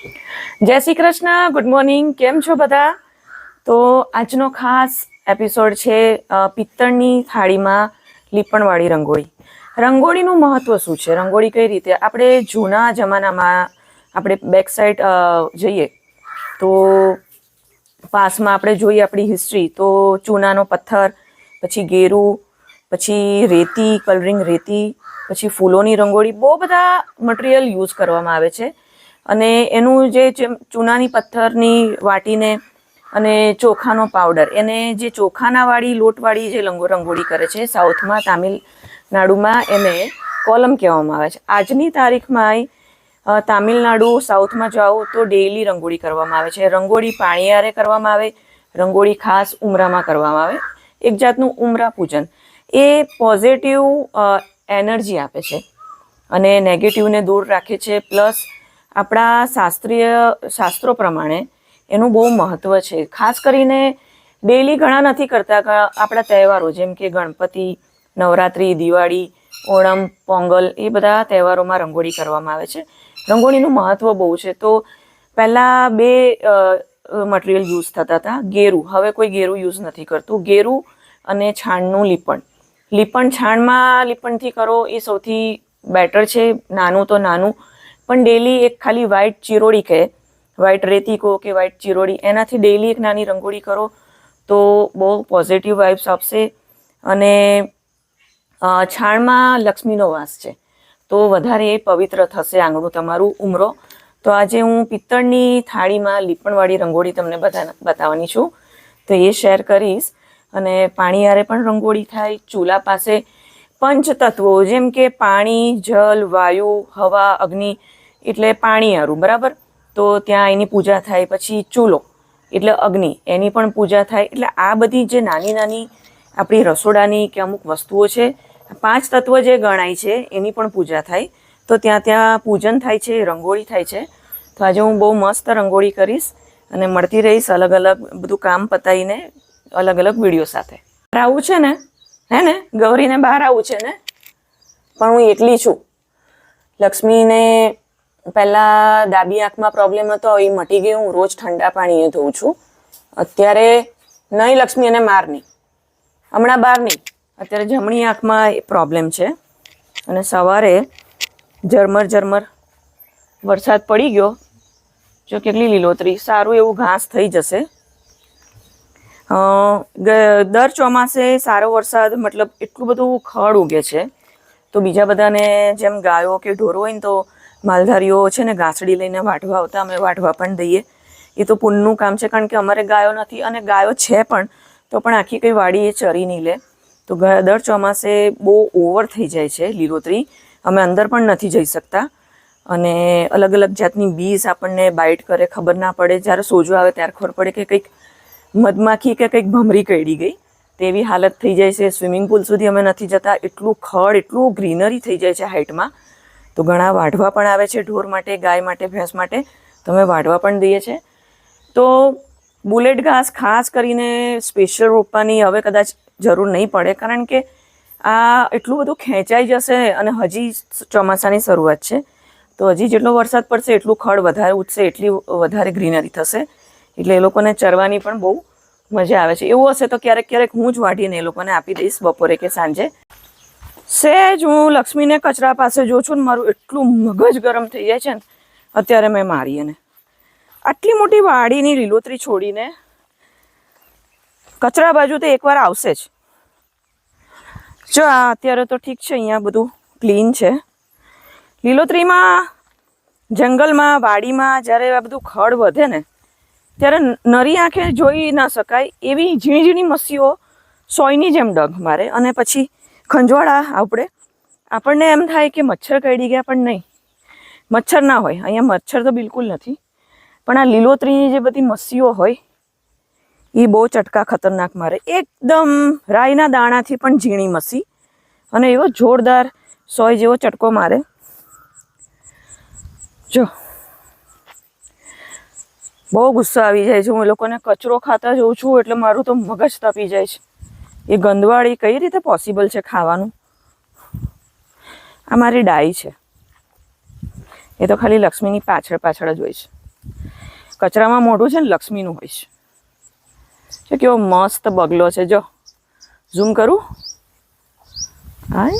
જય Shri Krishna good morning કેમ છો બધા? તો આજનો ખાસ એપિસોડ છે પિત્તળની થાળીમાં લીપણવાળી રંગોળી. રંગોળીનું મહત્વ શું છે? રંગોળી કઈ રીતે? આપણે જૂના જમાનામાં આપણે બેક સાઈડ જઈએ, તો પાસમાં આપણે જોઈએ આપણી હિસ્ટ્રી તો ચૂનાનો પથ્થર, પછી ગેરું, પછી રેતી કલરિંગ રેતી, પછી ફૂલોની રંગોળી, બહુ બધા મટીરિયલ યુઝ કરવામાં આવે છે. અને એનું જે ચૂનાની પથ્થરની વાટીને અને ચોખાનો પાવડર. એને જે ચોખાના વાળી, લોટવાળી જે રંગો રંગોળી કરે છે, સાઉથમાં તામિલનાડુમાં એને કોલમ કહેવામાં આવે છે. આજની તારીખમાં તામિલનાડુ સાઉથમાં જાઓ તો ડેઇલી રંગોળી કરવામાં આવે છે. રંગોળી પાણીયારે કરવામાં આવે, રંગોળી ખાસ ઉમરામાં કરવામાં આવે. એક જાતનું ઉમરા પૂજન. એ પોઝિટિવ એનર્જી આપે છે અને નેગેટિવને દૂર રાખે છે, પ્લસ આપણા શાસ્ત્રીય શાસ્ત્રો પ્રમાણે એનું બહુ મહત્વ છે. ખાસ કરીને ડેલી ઘણા નથી કરતા આપણા તહેવારો, જેમ કે ગણપતિ, નવરાત્રિ, દિવાળી, ઓણમ, પોંગલ, એ બધા તહેવારોમાં રંગોળી કરવામાં આવે છે. રંગોળીનું મહત્વ બહુ છે. તો પહેલાં બે મટીરિયલ યુઝ થતા હતા. ગેરું. હવે કોઈ ગેરું યુઝ નથી કરતું. ગેરું અને છાણનું લીપણ. લીપણ છાણમાં લીપણથી કરો એ સૌથી બેટર છે. નાનું તો નાનું. પણ ડેલી એક ખાલી વ્હાઇટ ચિરોડી કહે. વ્હાઇટ રેતી કહો કે વ્હાઇટ ચિરોડી એનાથી ડેલી એક નાની રંગોળી કરો તો બહુ પોઝિટિવ વાઇબ્સ આપશે અને છાણમાં લક્ષ્મીનો વાસ છે. તો વધારે એ પવિત્ર થશે આંગણું તમારું ઉમરો. તો આજે હું પિત્તળની થાળીમાં લીપણવાળી રંગોળી તમને બતા બતાવવાની છું. તો એ શેર કરીશ અને પાણીયારે પણ રંગોળી થાય, ચૂલા પાસે પંચતત્વો જેમ કે પાણી, જલ, વાયુ, હવા, અગ્નિ એટલે પાણીયારું બરાબર? તો ત્યાં એની પૂજા થાય, પછી ચૂલો, એટલે અગ્નિ, એની પણ પૂજા થાય. એટલે આ બધી જે નાની નાની આપણી રસોડાની કે અમુક વસ્તુઓ છે પાંચ તત્વ જે ગણાય છે, એની પણ પૂજા થાય. તો ત્યાં ત્યાં પૂજન થાય છે, રંગોળી થાય છે. તો આજે હું બહુ મસ્ત રંગોળી કરીશ અને મળતી રહીશ અલગ અલગ બધું કામ પતાવીને અલગ અલગ વીડિયો સાથે. બહાર આવું છે ને? હે ને? ગૌરીને બહાર આવું છે ને? પણ હું એકલી છું. લક્ષ્મીને પહેલાં ડાબી આંખમાં પ્રોબ્લેમ હતો એ મટી ગયો, હું રોજ ઠંડા પાણીએ ધોઉં છું. અત્યારે નહીં લક્ષ્મી અને માર નહીં. હમણાં બાર નહીં. અત્યારે જમણી આંખમાં પ્રોબ્લેમ છે. અને સવારે ઝરમર ઝરમર વરસાદ પડી ગયો. જો કેટલી લીલોતરી. સારું એવું ઘાસ થઈ જશે. દર ચોમાસે સારો વરસાદ, મતલબ એટલું બધું ખડ ઉગે છે. તો બીજા બધાને જેમ ગાયો કે ઢોરો હોય ને તો માલધારીઓ છે ને ઘાસડી લઈને વાઢવા આવતા, અમે વાઢવા પણ દઈએ. એ તો પુણ્યનું કામ છે, કારણ કે અમારે ગાયો નથી અને ગાયો છે પણ, તો પણ આખી કંઈ વાડી એ ચરી નહીં લે. તો દર ચોમાસે બહુ ઓવર થઈ જાય છે લીલોતરી. અમે અંદર પણ નથી જઈ શકતા. અને અલગ અલગ જાતની બીજ આપણને બાઇટ કરે, ખબર ના પડે. જ્યારે સોજો આવે ત્યારે ખબર પડે કે કંઈક મધમાખી કે કંઈક ભમરી કરડી ગઈ. તેવી હાલત થઈ જાય છે. સ્વિમિંગ પુલ સુધી અમે નથી જતા. એટલું ખડ, એટલું ગ્રીનરી થઈ જાય છે હાઇટમાં તો ઘણા વાઢવા પણ આવે છે ઢોર માટે, ગાય માટે, ભેંસ માટે. તો અમે વાઢવા પણ દઈએ છીએ તો બુલેટ ઘાસ ખાસ કરીને સ્પેશિયલ રોપવાની હવે કદાચ જરૂર નહીં પડે, કારણ કે આ એટલું બધું ખેંચાઈ જશે અને હજી ચોમાસાની શરૂઆત છે. તો હજી જેટલો વરસાદ પડશે, એટલું ખડ વધારે ઉઠશે, એટલી વધારે ગ્રીનરી થશે. એટલે એ લોકોને ચરવાની પણ બહુ મજા આવે છે. એવું હશે તો ક્યારેક ક્યારેક હું જ વાઢીને એ લોકોને આપી દઈશ બપોરે કે સાંજે. સહેજ હું લક્ષ્મીને કચરા પાસે જોઉં છું ને મારું એટલું મગજ ગરમ થઈ જાય છે ને, અત્યારે મેં મારી એને. આટલી મોટી વાડીની લીલોતરી છોડીને કચરા બાજુ તો એકવાર આવશે જ. જો આ અત્યારે તો ઠીક છે, અહીંયા બધું ક્લીન છે. લીલોતરીમાં, જંગલમાં, વાડીમાં જ્યારે આ બધું ખડ વધે ને, ત્યારે નરી આંખે જોઈ ના શકાય એવી ઝીણી ઝીણી મસીઓ સોયની જેમ ડગ મારે અને પછી ખંજવાળા આપણે. આપણને એમ થાય કે મચ્છર કરડી ગયા પણ નહીં. મચ્છર ના હોય. અહીંયા મચ્છર તો બિલકુલ નથી. પણ આ લીલોતરીની જે બધી મસીઓ હોય એ બહુ ચટકા ખતરનાક મારે. એકદમ રાઈના દાણાથી પણ ઝીણી મસી અને એવો જોરદાર સોય જેવો ચટકો મારે. જો. બહુ ગુસ્સો આવી જાય છે. હું એ લોકોને કચરો ખાતા જોઉં છું એટલે મારું તો મગજ તપી જાય છે. એ ગંદવાળી કઈ રીતે પોસિબલ છે ખાવાનું? આ મારી ડાઈ છે. એ તો ખાલી લક્ષ્મીની પાછળ પાછળ જ હોય છે. કચરામાં મોઢું છે ને લક્ષ્મીનું હોય છે. જો કેવો મસ્ત બગલો છે. જો ઝૂમ કરું? હાય